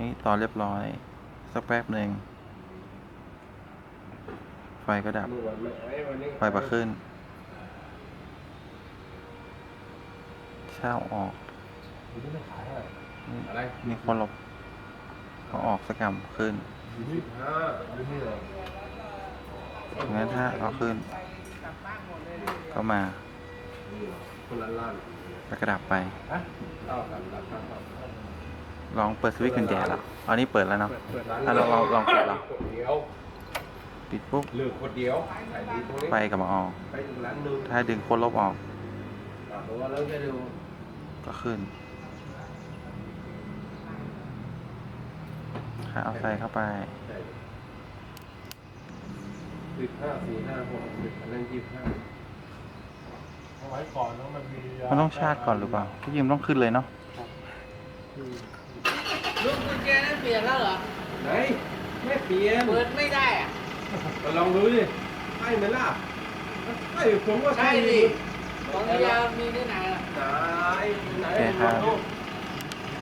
นี่ต่อเรียบร้อย สักแป๊บหนึ่งไฟก็ดับ ไฟประขึ้น เช่าออก มีคนหลบเขาออกสกรรมขึ้นงั้นถ้าเอาขึ้น ก็มาแล้วก็ดับไป ลองเปิดสวิตช์กุญแจแล้วอันนี้เปิดแล้วเนาะ เปิดเปิดร้านอะลองลองลองเปิดเหรอขวดเดียวปิดปุ๊บ เหลือขวดเดียวขายดีตรงนี้ไฟกลับมาออก ไปถึงร้านหนึงถ้าดึงโคนลบออกอะเพราะว่าเราจะดูก็ขึ้นค่ะเอาใส่เข้าไป สิบห้าสี่ห้าหกสิบอันนั้นยี่สิบห้าเอาไว้ก่อนแล้วมันมีมันต้องชาร์จก่อนหรือเปล่าที่ยิมต้องขึ้นเลยเนาะ ลูกกุญแจนั้นเปลี่ยนแล้วเหรอ ไหน ไม่เปลี่ยนเปิดไม่ได้อะมาลองดูดิใช่ไหมล่ะใช่ผมว่าใช่ใช่ดิดิของยาวมีที่ไหนล่ะ ไหนไหนโอเคครับลองดู